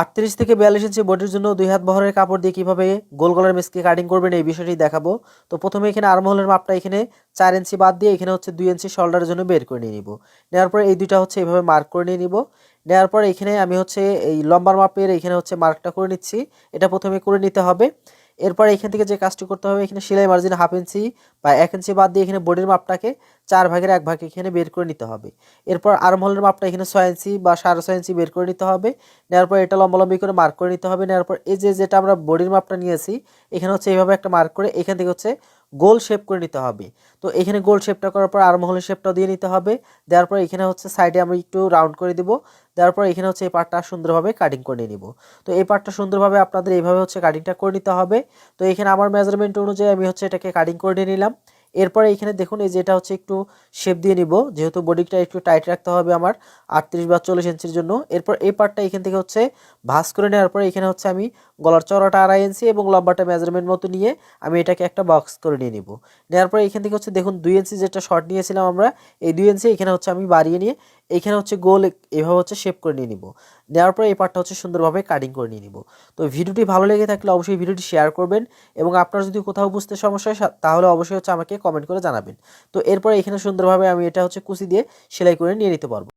আটত্রিশ থেকে বিয়াল্লিশ ইঞ্চি বডির জন্য দুই হাত বহরের কাপড় দিয়ে কীভাবে গোল গলার মেসকে কাটিং করবেন এই বিষয়টি দেখাবো। তো প্রথমে এখানে আর্মহোলের মাপটা এখানে চার ইঞ্চি বাদ দিয়ে এখানে হচ্ছে দুই ইঞ্চি শোল্ডারের জন্য বের করে নিয়ে নিব। নেওয়ার পরে এই দুইটা হচ্ছে এইভাবে মার্ক করে নিয়ে নিব। নেওয়ার পর এখানে আমি হচ্ছে এই লম্বার মাপের এখানে হচ্ছে মার্কটা করে নিচ্ছি। এটা প্রথমে করে নিতে হবে। এরপর এখান থেকে যে কাজটি করতে হবে, এখানে সেলাই মার্জিন হাফ ইঞ্চি বা এক ইঞ্চি বাদ দিয়ে এখানে বডির মাপটাকে চার ভাগের এক ভাগ এখানে বের করে নিতে হবে। এরপর আর্মহোলের মাপটা এখানে ছয় ইঞ্চি বা সাড়ে ছয় ইঞ্চি বের করে নিতে হবে। নেওয়ার পর এটা লম্বালম্বি করে মার্ক করে নিতে হবে। নেওয়ার পর এই যে যেটা আমরা বডির মাপটা নিয়েছি, এখানে হচ্ছে এইভাবে একটা মার্ক করে এখান থেকে হচ্ছে গোল শেপ করে নিতে হবে। তো এখানে গোল শেপটা করার পর আর্মহোলের শেপটাও দিয়ে নিতে হবে। দেওয়ার পর এখানে হচ্ছে সাইডে আমরা একটু রাউন্ড করে দিব। দেওয়ার পর এখানে হচ্ছে এই পার্টটা সুন্দরভাবে কাটিং করে নিব। তো এই পার্টটা সুন্দরভাবে আপনাদের এইভাবে হচ্ছে কাটিংটা করে নিতে হবে। তো এখানে আমার মেজারমেন্ট অনুযায়ী আমি হচ্ছে এটাকে কাটিং করে নিয়ে নিলাম। এরপরে এখানে দেখুন, এই যে এটা হচ্ছে একটু শেপ দিয়ে নিব। যেহেতু বডিটা একটু টাইট রাখতে হবে আমার আটত্রিশ বা চল্লিশ ইঞ্চির জন্য। এরপর এই পার্টটা এখান থেকে হচ্ছে ভাঁজ করে নেওয়ার পরে এখানে হচ্ছে আমি গলার চড়াটা আড়াই ইঞ্চি এবং লম্বাটা মেজারমেন্ট মতো নিয়ে আমি এটাকে একটা বক্স করে নিয়ে নিব। নেওয়ার পরে এখান থেকে হচ্ছে দেখুন, দুই ইঞ্চি যেটা শর্ট নিয়েছিলাম আমরা। এই দুই ইঞ্চি এখানে হচ্ছে আমি বাড়িয়ে নিয়ে এখানে হচ্ছে গোল এভাবে হচ্ছে শেপ করে নিয়ে নিব। নেওয়ার পরে এই পার্টটা হচ্ছে সুন্দরভাবে কাটিং করে নিয়ে নিব। তো ভিডিওটি ভালো লেগে থাকলে অবশ্যই ভিডিওটি শেয়ার করবেন এবং আপনার যদি কোথাও বুঝতে সমস্যা হয় তাহলে অবশ্যই হচ্ছে আমাকে কমেন্ট করে জানাবেন। তো এরপরে এখানে সুন্দরভাবে আমি এটা হচ্ছে কুচি দিয়ে সেলাই করে নিয়ে নিতে পারব।